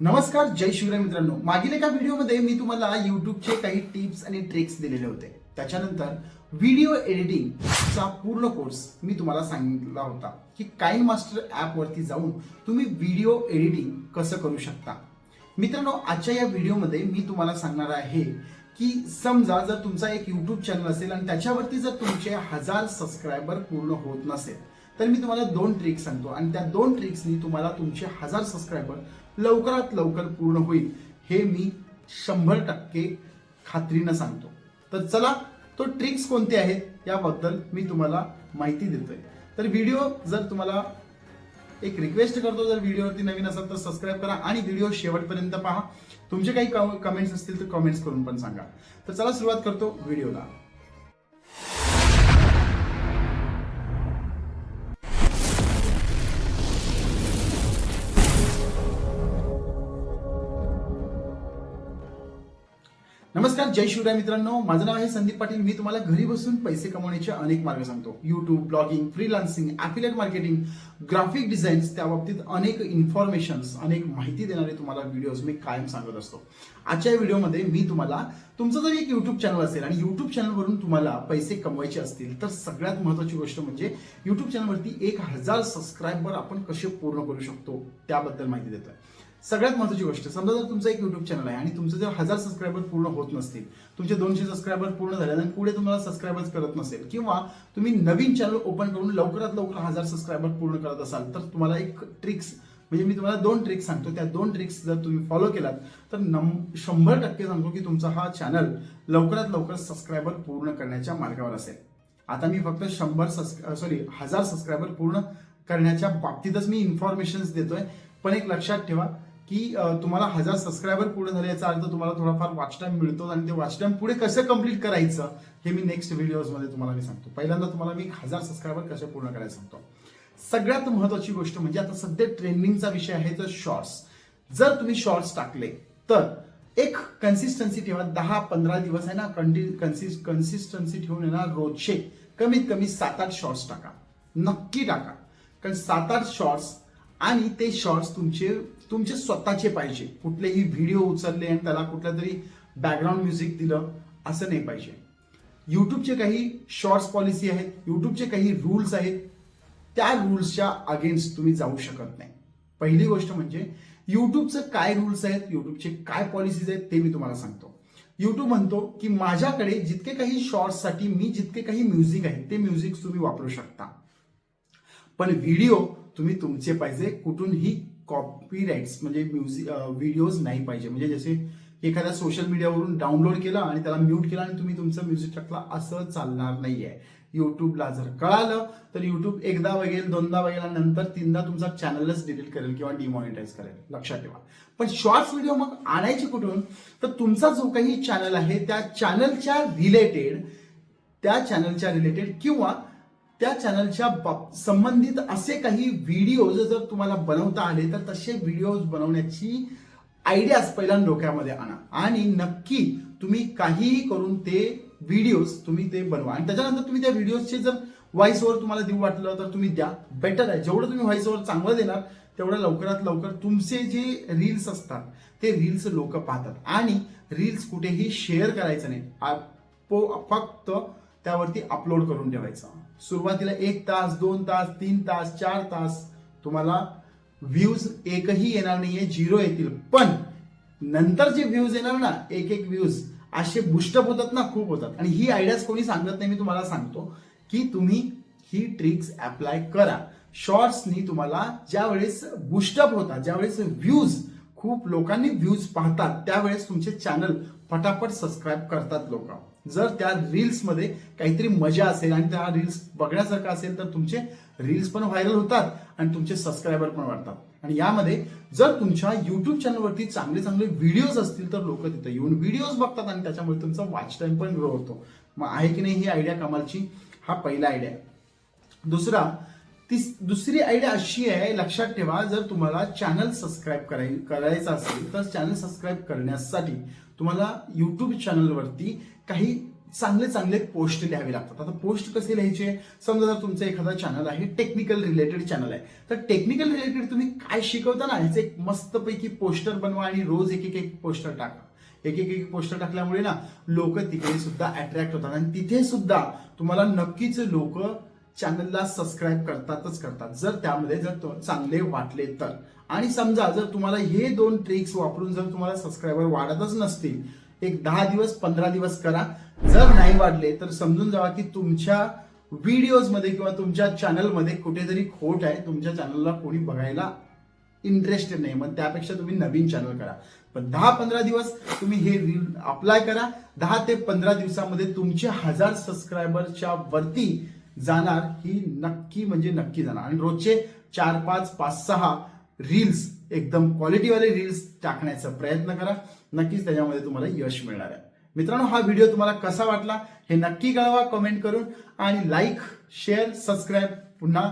नमस्कार जय शिवराय मित्रांनो. मागील एका व्हिडिओमध्ये मी तुम्हाला युट्यूबचे काही टिप्स आणि ट्रिक्स दिलेले होते. त्याच्यानंतर व्हिडिओ एडिटिंगचा पूर्ण कोर्स मी तुम्हाला सांगितला होता की काइन मास्टर ॲपवरती जाऊन तुम्ही व्हिडिओ एडिटिंग कसं करू शकता. मित्रांनो आजच्या या व्हिडिओमध्ये मी तुम्हाला सांगणार आहे की समजा जर तुमचा एक यूट्यूब चॅनल असेल आणि त्याच्यावरती जर तुमचे हजार सबस्क्रायबर पूर्ण होत नसेल तर मी तुम्हाला दोन ट्रिक्स सांगतो. आणि त्या दोन ट्रिक्सनी तुम्हाला तुमचे हजार सबस्क्रायबर लवकरात लवकर पूर्ण होईल हे मी शंभर टक्के खात्रीनं सांगतो. तर चला तो ट्रिक्स कोणते आहेत याबद्दल मी तुम्हाला माहिती देतोय. तर व्हिडिओ जर तुम्हाला एक रिक्वेस्ट करतो जर व्हिडिओवरती नवीन असाल तर सबस्क्राईब करा आणि व्हिडिओ शेवटपर्यंत पहा. तुमचे काही कमेंट्स असतील तर कमेंट्स करून पण सांगा. तर चला सुरुवात करतो व्हिडिओला नमस्कार जय शिवराय मित्रांनो. माझं नाव आहे संदीप पाटील. मी तुम्हाला घरी बसून पैसे कमवण्याचे अनेक मार्ग सांगतो. YouTube blogging freelancing affiliate marketing graphic designs त्या बाबतीत अनेक इन्फॉर्मेशन्स अनेक माहिती देणारे तुम्हाला व्हिडिओज मी कायम सांगत असतो. आजच्या व्हिडिओमध्ये मी तुम्हाला तुमचं जर एक युट्यूब चॅनल असेल आणि युट्यूब चॅनलवरून तुम्हाला पैसे कमवायचे असतील तर सगळ्यात महत्वाची गोष्ट म्हणजे युट्यूब चॅनलवरती एक हजार सबस्क्रायबर आपण कसे पूर्ण करू शकतो त्याबद्दल माहिती देतोय. सगळ्यात महत्त्वाची गोष्ट समजा जर तुमचं एक युट्यूब चॅनल आहे आणि तुमचं जर हजार सबस्क्रायबर पूर्ण होत नसतील तुमचे दोनशे सबस्क्रायबर पूर्ण झाले आणि पुढे तुम्हाला सबस्क्रायबर्स करत नसेल किंवा तुम्ही नवीन चॅनल ओपन करून लवकरात लवकर हजार सबस्क्रायबर पूर्ण करत असाल तर तुम्हाला एक ट्रिक्स म्हणजे मी तुम्हाला दोन ट्रिक्स सांगतो. त्या दोन ट्रिक्स जर तुम्ही फॉलो केलात तर नम शंभर टक्के सांगतो की तुमचा हा चॅनल लवकरात लवकर सबस्क्रायबर पूर्ण करण्याच्या मार्गावर असेल. आता मी फक्त शंभर सॉरी हजार सबस्क्रायबर पूर्ण करण्याच्या बाबतीतच मी इन्फॉर्मेशन्स देतोय. पण एक लक्षात ठेवा की तुम्हाला हजार सबस्क्रायबर पूर्ण झाले याचा अर्थ तुम्हाला थोडाफार वॉच टाइम मिळतो आणि ते वॉच टाइम पुढे कसं कंप्लीट करायचं हे मी नेक्स्ट व्हिडिओजमध्ये तुम्हाला मी सांगतो. पहिल्यांदा तुम्हाला मी हजार सबस्क्रायबर कसे पूर्ण करायला सांगतो. सगळ्यात महत्वाची गोष्ट म्हणजे आता सध्या ट्रेंडिंगचा विषय आहे तर शॉर्ट्स जर तुम्ही शॉर्ट्स टाकले तर एक कन्सिस्टन्सी ठेवा दहा पंधरा दिवस आहे ना कन्सिस्टन्सी ठेवून येणार रोजचे कमीत कमी सात आठ शॉर्ट्स टाका. नक्की टाका. कारण सात आठ शॉर्ट्स आणि ते शॉर्ट्स तुमचे तुमचे स्वतःचे पाहिजे. कुठलेही व्हिडिओ उचलले आणि त्याला कुठल्या तरी बॅकग्राऊंड म्युझिक दिलं असं नाही पाहिजे. युट्यूबचे काही शॉर्ट्स पॉलिसी आहेत युट्यूबचे काही रूल्स आहेत. त्या रूल्सच्या अगेन्स्ट तुम्ही जाऊ शकत नाही. पहिली गोष्ट म्हणजे युट्यूबचं काय रूल्स आहेत युट्यूबचे काय पॉलिसीज आहेत ते मी तुम्हाला सांगतो. युट्यूब म्हणतो की माझ्याकडे जितके काही शॉर्ट्ससाठी मी जितके काही म्युझिक आहे ते म्युझिक तुम्ही वापरू शकता. पण व्हिडिओ तुम्ही तुमचे पाहिजे कुठूनही कॉपीराइट्स म्हणजे म्युझिक व्हिडिओज नाही पाहिजे. म्हणजे जसे एखाद्या सोशल मीडियावरून डाउनलोड केला आणि त्याला म्यूट केला आणि तुम्ही तुमचं म्युझिक टाकला असं चालणार नाही आहे युट्यूबला जर कळालं तर युट्यूब एकदा बघेल दोनदा वगैरे नंतर तीनदा तुमचा चॅनलच डिलीट करेल किंवा डिमॉनिटाईज करेल. लक्षात ठेवा. पण शॉर्ट्स व्हिडिओ मग आणायची कुठून? तर तुमचा जो काही चॅनल आहे त्या चॅनलच्या रिलेटेड त्या चॅनलच्या रिलेटेड किंवा त्या चॅनलच्या बाब- संबंधित असे काही व्हिडिओज जर तुम्हाला बनवता आले तर तसे व्हिडिओज बनवण्याची आयडियाज पहिल्यांदा डोक्यामध्ये आणा. आणि नक्की तुम्ही काहीही करून ते व्हिडिओज तुम्ही ते बनवा. आणि त्याच्यानंतर तुम्ही त्या व्हिडिओजचे जर व्हॉइस ओव्हर तुम्हाला देऊ वाटलं तर तुम्ही द्या. बेटर आहे. जेवढं तुम्ही व्हॉइस ओव्हर चांगलं देणार तेवढं लवकरात लवकर तुमचे जे रील्स असतात ते रील्स लोक पाहतात. आणि रील्स कुठेही शेअर करायचं नाही. फक्त त्यावरती अपलोड करून ठेवायचा. सुरुवातीला एक तास दोन तास तीन तास चार तास तुम्हाला व्ह्यूज एकही येणार नाहीये झिरो येतील. पण नंतर जे व्ह्यूज येणार ना एक एक व्ह्यूज असे बुस्टअप होतात ना खूप होतात. आणि ही आयडियाज कोणी सांगत नाही मी तुम्हाला सांगतो की तुम्ही ही ट्रिक्स अप्लाय करा. शॉर्ट्सनी तुम्हाला ज्यावेळेस बुस्टअप होतात ज्यावेळेस व्ह्यूज खूप लोकांनी व्ह्यूज पाहतात त्यावेळेस तुमचे चॅनल फटाफट सबस्क्राईब करतात लोक. जर त्या रील्समध्ये काहीतरी मजा असेल आणि त्या रील्स बघण्यासारखं असेल तर तुमचे रील्स पण व्हायरल होतात आणि तुमचे सबस्क्रायबर पण वाढतात. आणि यामध्ये जर तुमच्या युट्यूब चॅनलवरती चांगले चांगले व्हिडिओज असतील तर लोक तिथे येऊन व्हिडिओज बघतात आणि त्याच्यामुळे तुमचा वॉच टाईम पण ग्रो होतो. मग आहे की नाही ही आयडिया कमालची? हा पहिला आयडिया दुसरा ती दुसरी आयडिया अशी आहे लक्षात ठेवा जर तुम्हाला चॅनल सबस्क्राईब कराय करायचं असेल तर चॅनल सबस्क्राईब करण्यासाठी तुम्हाला यूट्यूब चॅनलवरती काही चांगले चांगले पोस्ट लिहावे लागतात. आता पोस्ट कसे लिहायचे? समजा जर तुमचं एखादं चॅनल आहे टेक्निकल रिलेटेड चॅनल आहे तर टेक्निकल रिलेटेड तुम्ही काय शिकवता ना ह्याचे एक मस्तपैकी पोस्टर बनवा आणि रोज एक एक एक पोस्टर टाका. एक एक एक पोस्टर टाकल्यामुळे ना लोक तिकडे सुद्धा अट्रॅक्ट होतात. आणि तिथे सुद्धा तुम्हाला नक्कीच लोक चॅनलला सबस्क्राईब करतातच करतात. जर त्यामध्ये जर तो चांगले वाटले तर. आणि समजा जर तुम्हाला हे दोन ट्रिक्स वापरून जर तुम्हाला सबस्क्रायबर वाढतच नसतील एक दहा दिवस पंधरा दिवस करा. जर नाही वाढले तर समजून जावा की तुमच्या व्हिडिओजमध्ये किंवा तुमच्या चॅनलमध्ये कुठेतरी खोट आहे. तुमच्या चॅनलला कोणी बघायला इंटरेस्टेड नाही. मग त्यापेक्षा तुम्ही नवीन चॅनल करा. पण दहा पंधरा दिवस तुम्ही हे रील अप्लाय करा. दहा ते पंधरा दिवसामध्ये तुमचे हजार सबस्क्रायबरच्या वरती जाणार ही नक्की म्हणजे नक्की जाणार. आणि रोजचे चार पाच पाच सहा रील्स एकदम क्वालिटीवाले रील्स टाकण्याचा प्रयत्न करा. नक्कीच त्याच्यामध्ये तुम्हाला यश मिळणार आहे. मित्रांनो हा व्हिडिओ तुम्हाला कसा वाटला हे नक्की कळवा कमेंट करून आणि लाईक शेअर सबस्क्राईब पुन्हा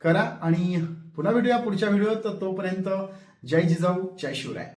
करा. आणि पुन्हा भेटूया पुढच्या व्हिडिओ तर तोपर्यंत जय जिजाऊ जय शिवराय.